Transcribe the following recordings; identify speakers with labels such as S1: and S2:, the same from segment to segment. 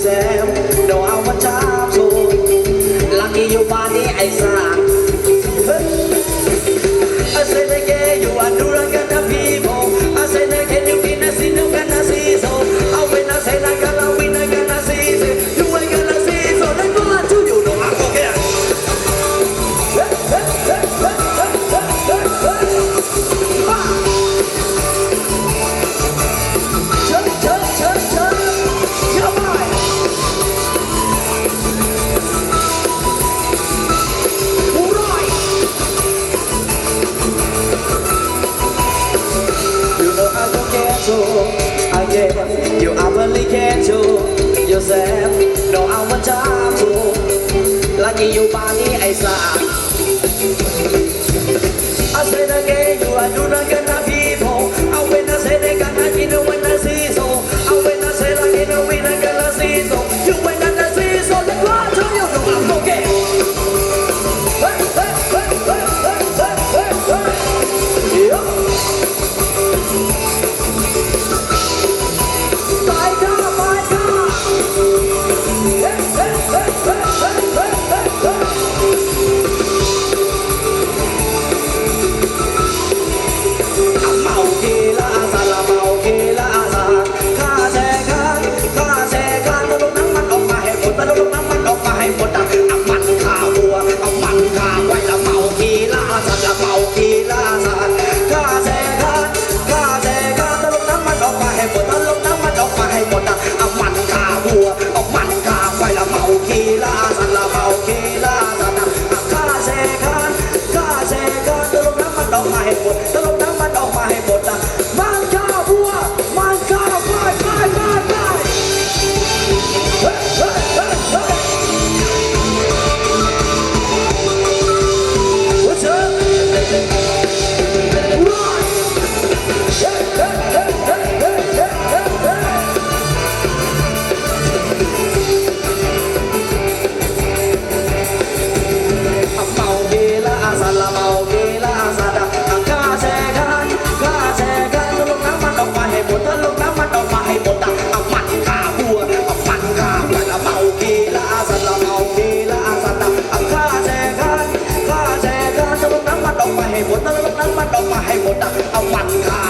S1: exemplo. กีอยู่ปานี้ไอ้สาอาเซนาเกอยู่อายุนาก มาให้หมดเอาฟังค่ะ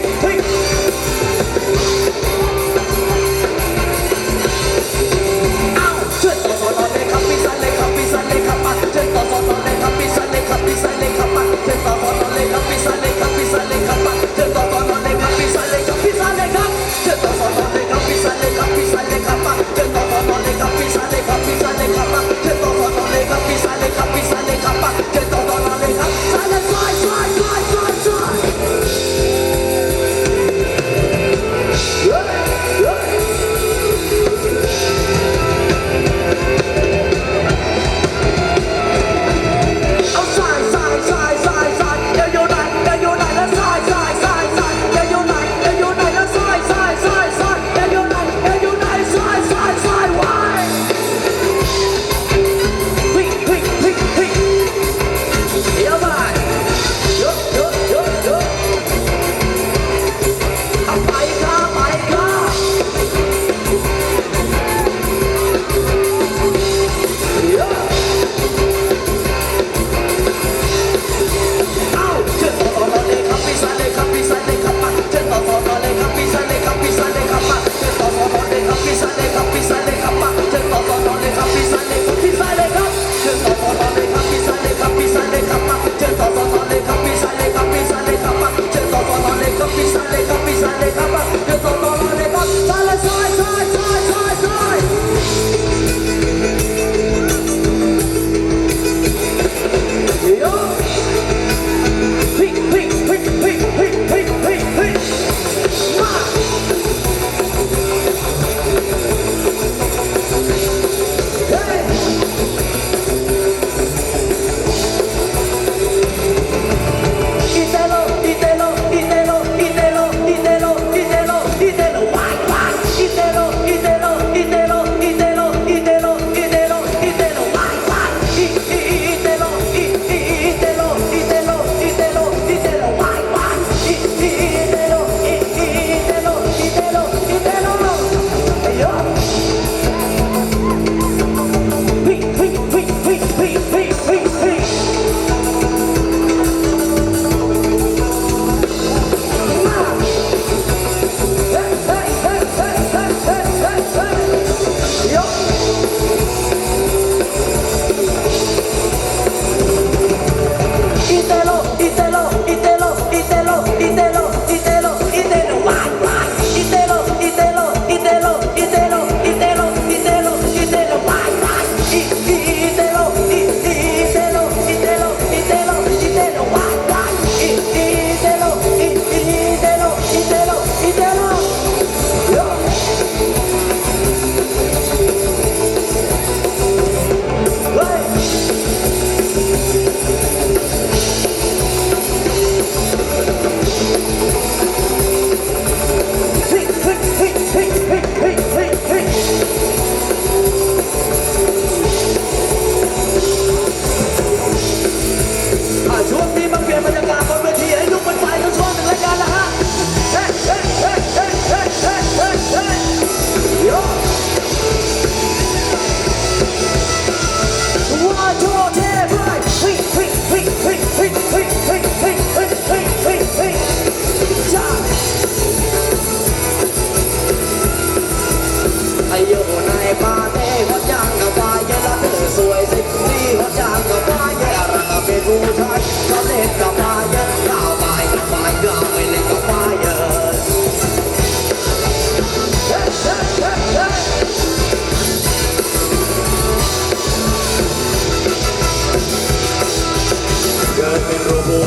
S1: click.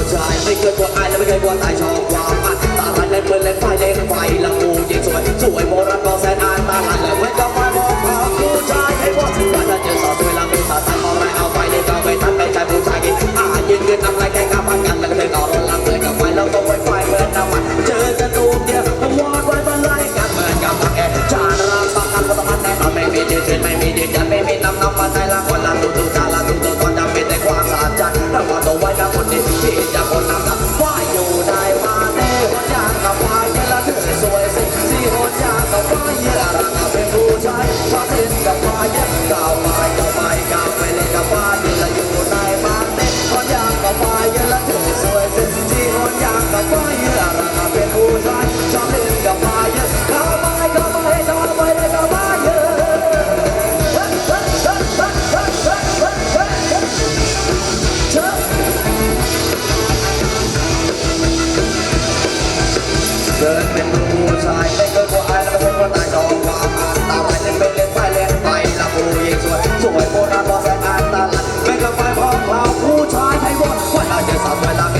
S1: ก็ไม่เคยกลัวอายและไม่เคยกลัวตายชอบความอัดตาลันแรนเปิดแรงไฟเล่นไฟลังพูยิ่งสวยสวยโบราณก็แสนอายตาลันแรงไว้ก็ไฟมองเขาผู้ชายให้ว่าว่าจะเจอสาวสวยลังป็นสาวตันเอาไรเอาไฟเด็กก็ไม่ทันไม่ใจผู้ชายกินอ่ายืนเงินทำไรแกงกาพันกันแล้วก็เธอก็ร้อนลำเลยกับไฟแล้วก็ไวไฟเหมือนน้ำมันเจอกันตูมเดียววอดไว้บนไล่กันเหมือนกับพักแอร์จานรามสักคำก็ต้องพันแน่นอนไม่มีดีอดไม่มีเดือดไม่มีน้ำน้ำมันในละคนละตุ้ตุ้จานละตุ้ตุ้ เดินเป็นรูชายไม่เกินกว่าอายแล้วเป็นคนตายดอกว่าตาไหลเล่นไปเล่นไปเล่นไปละผู้หญิงสวยสวยโบราณรอแสงตาลันไม่กระไฟพอมเราผู้ชายไทยว่าว่าเราจะสาวสวยละ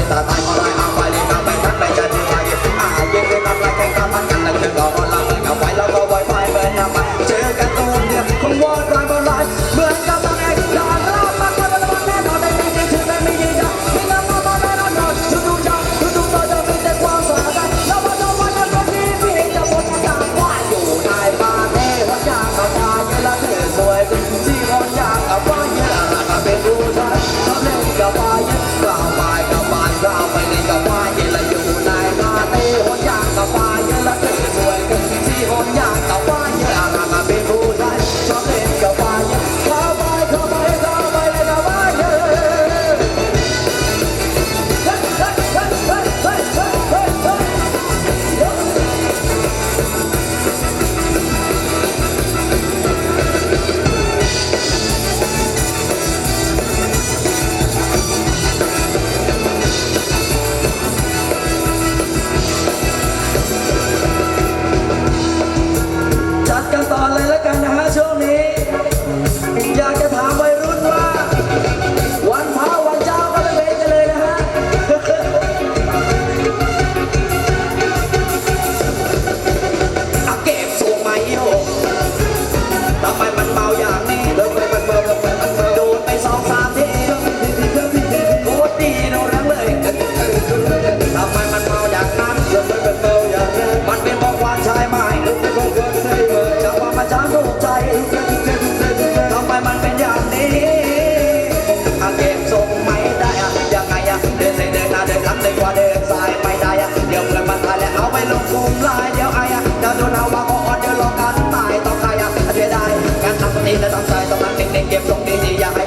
S1: นี้และทำใจต้องนั้นเด็กๆเก็บตรงดีๆอยาก